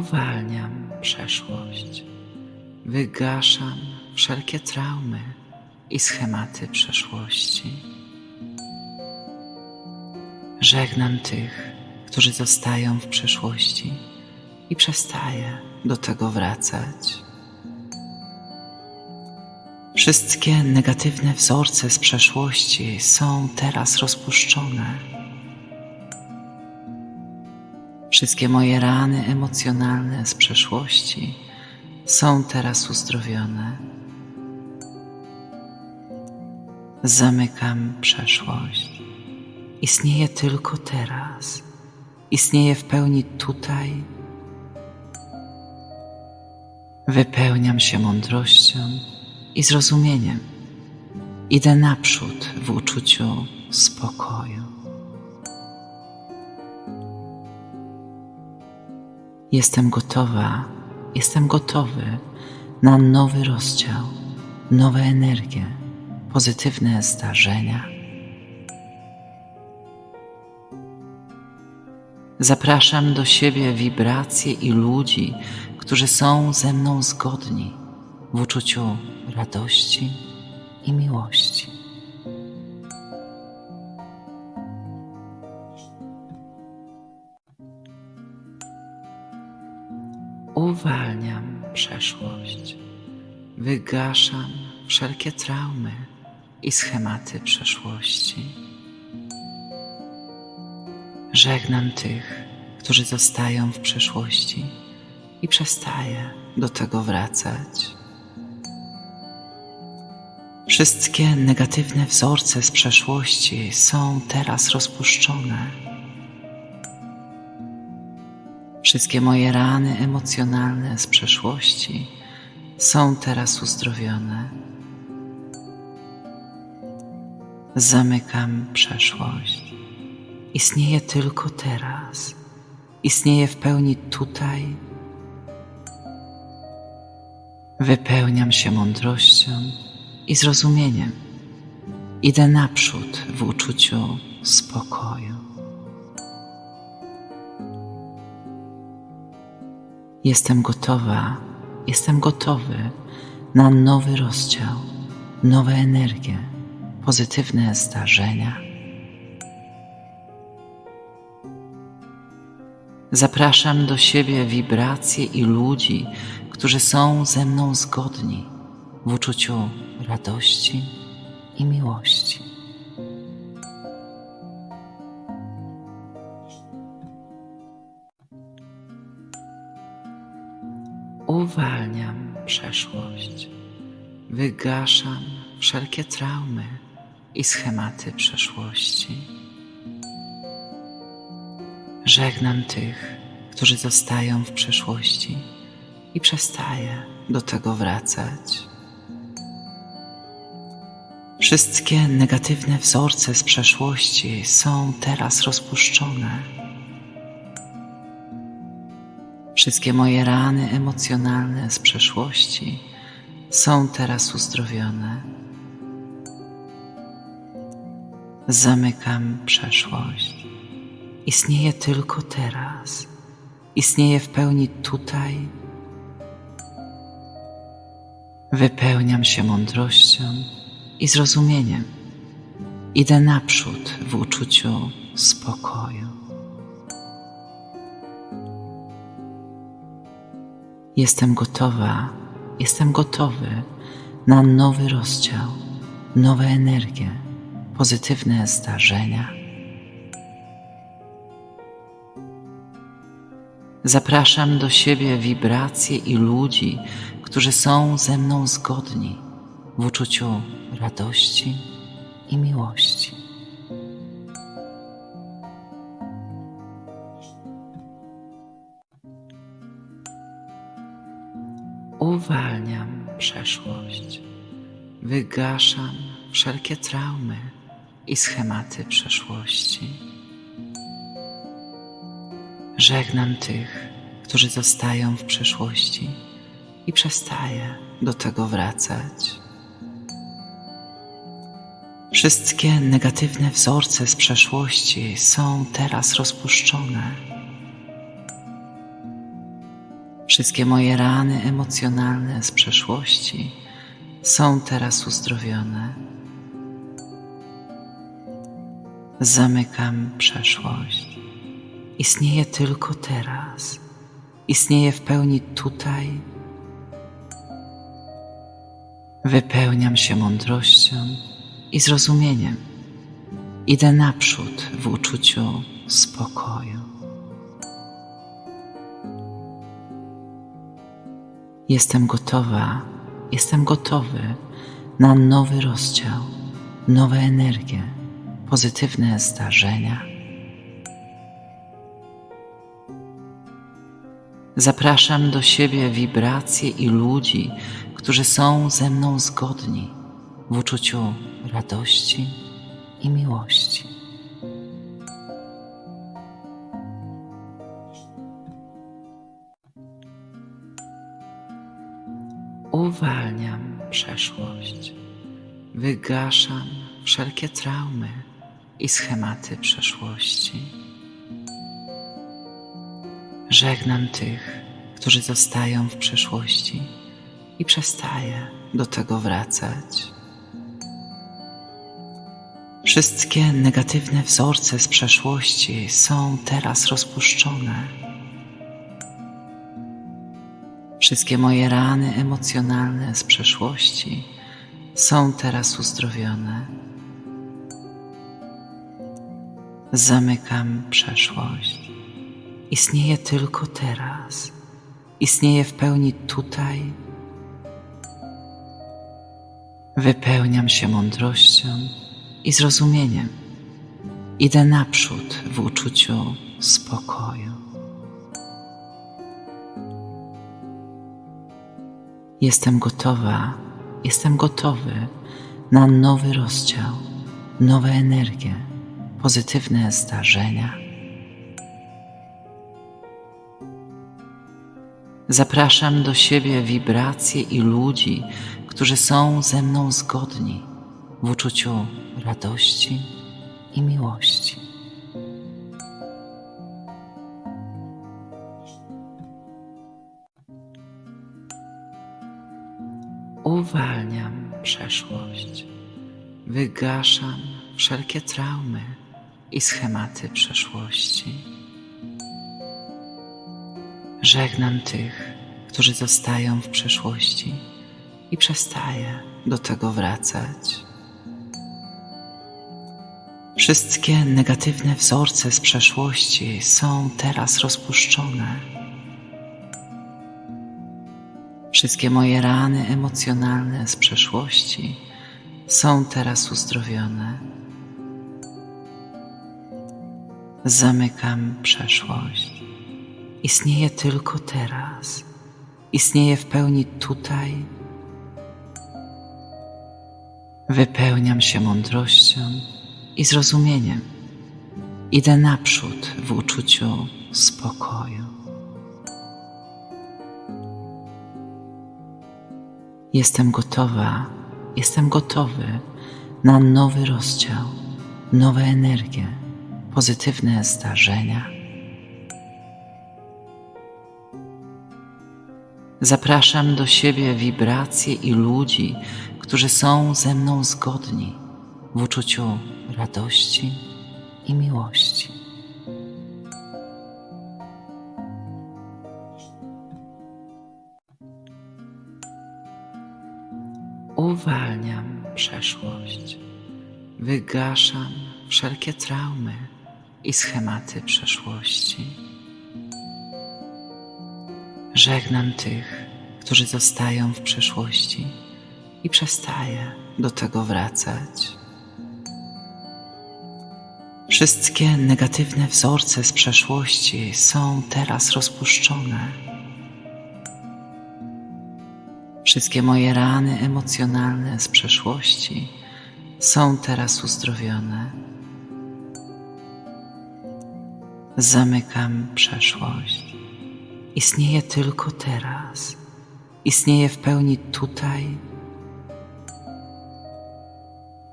Uwalniam przeszłość. Wygaszam wszelkie traumy i schematy przeszłości. Żegnam tych, którzy zostają w przeszłości i przestaję do tego wracać. Wszystkie negatywne wzorce z przeszłości są teraz rozpuszczone. Wszystkie moje rany emocjonalne z przeszłości są teraz uzdrowione. Zamykam przeszłość. Istnieje tylko teraz. Istnieje w pełni tutaj. Wypełniam się mądrością i zrozumieniem. Idę naprzód w uczuciu spokoju. Jestem gotowa, jestem gotowy na nowy rozdział, nowe energie, pozytywne zdarzenia. Zapraszam do siebie wibracje i ludzi, którzy są ze mną zgodni w uczuciu radości i miłości. Uwalniam przeszłość. Wygaszam wszelkie traumy i schematy przeszłości. Żegnam tych, którzy zostają w przeszłości i przestaję do tego wracać. Wszystkie negatywne wzorce z przeszłości są teraz rozpuszczone. Wszystkie moje rany emocjonalne z przeszłości są teraz uzdrowione. Zamykam przeszłość. Istnieje tylko teraz. Istnieje w pełni tutaj. Wypełniam się mądrością i zrozumieniem. Idę naprzód w uczuciu spokoju. Jestem gotowa, jestem gotowy na nowy rozdział, nowe energie, pozytywne zdarzenia. Zapraszam do siebie wibracje i ludzi, którzy są ze mną zgodni w uczuciu radości i miłości. Uwalniam przeszłość. Wygaszam wszelkie traumy i schematy przeszłości. Żegnam tych, którzy zostają w przeszłości i przestaję do tego wracać. Wszystkie negatywne wzorce z przeszłości są teraz rozpuszczone. Wszystkie moje rany emocjonalne z przeszłości są teraz uzdrowione. Zamykam przeszłość. Istnieje tylko teraz. Istnieje w pełni tutaj. Wypełniam się mądrością i zrozumieniem. Idę naprzód w uczuciu spokoju. Jestem gotowa, jestem gotowy na nowy rozdział, nowe energie, pozytywne zdarzenia. Zapraszam do siebie wibracje i ludzi, którzy są ze mną zgodni w uczuciu radości i miłości. Uwalniam przeszłość. Wygaszam wszelkie traumy i schematy przeszłości. Żegnam tych, którzy zostają w przeszłości i przestaję do tego wracać. Wszystkie negatywne wzorce z przeszłości są teraz rozpuszczone. Wszystkie moje rany emocjonalne z przeszłości są teraz uzdrowione. Zamykam przeszłość. Istnieje tylko teraz. Istnieje w pełni tutaj. Wypełniam się mądrością i zrozumieniem. Idę naprzód w uczuciu spokoju. Jestem gotowa, jestem gotowy na nowy rozdział, nowe energie, pozytywne zdarzenia. Zapraszam do siebie wibracje i ludzi, którzy są ze mną zgodni w uczuciu radości i miłości. Uwalniam przeszłość, wygaszam wszelkie traumy i schematy przeszłości. Żegnam tych, którzy zostają w przeszłości i przestaję do tego wracać. Wszystkie negatywne wzorce z przeszłości są teraz rozpuszczone. Wszystkie moje rany emocjonalne z przeszłości są teraz uzdrowione. Zamykam przeszłość. Istnieje tylko teraz. Istnieje w pełni tutaj. Wypełniam się mądrością i zrozumieniem. Idę naprzód w uczuciu spokoju. Jestem gotowa, jestem gotowy na nowy rozdział, nowe energie, pozytywne zdarzenia. Zapraszam do siebie wibracje i ludzi, którzy są ze mną zgodni w uczuciu radości i miłości. Uwalniam przeszłość, wygaszam wszelkie traumy i schematy przeszłości. Żegnam tych, którzy zostają w przeszłości i przestaję do tego wracać. Wszystkie negatywne wzorce z przeszłości są teraz rozpuszczone. Wszystkie moje rany emocjonalne z przeszłości są teraz uzdrowione. Zamykam przeszłość. Istnieje tylko teraz. Istnieje w pełni tutaj. Wypełniam się mądrością i zrozumieniem. Idę naprzód w uczuciu spokoju. Jestem gotowa, jestem gotowy na nowy rozdział, nowe energie, pozytywne zdarzenia. Zapraszam do siebie wibracje i ludzi, którzy są ze mną zgodni w uczuciu radości i miłości. Uwalniam przeszłość, wygaszam wszelkie traumy i schematy przeszłości. Żegnam tych, którzy zostają w przeszłości i przestaję do tego wracać. Wszystkie negatywne wzorce z przeszłości są teraz rozpuszczone. Wszystkie moje rany emocjonalne z przeszłości są teraz uzdrowione. Zamykam przeszłość. Istnieje tylko teraz. Istnieje w pełni tutaj.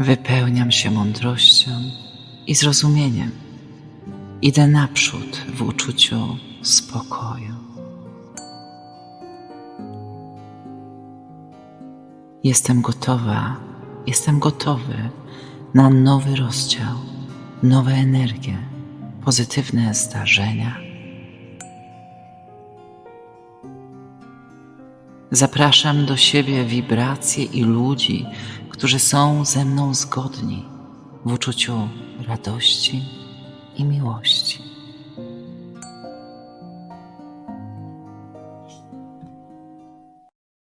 Wypełniam się mądrością i zrozumieniem. Idę naprzód w uczuciu spokoju. Jestem gotowa, jestem gotowy na nowy rozdział, nowe energie, pozytywne zdarzenia. Zapraszam do siebie wibracje i ludzi, którzy są ze mną zgodni w uczuciu radości i miłości.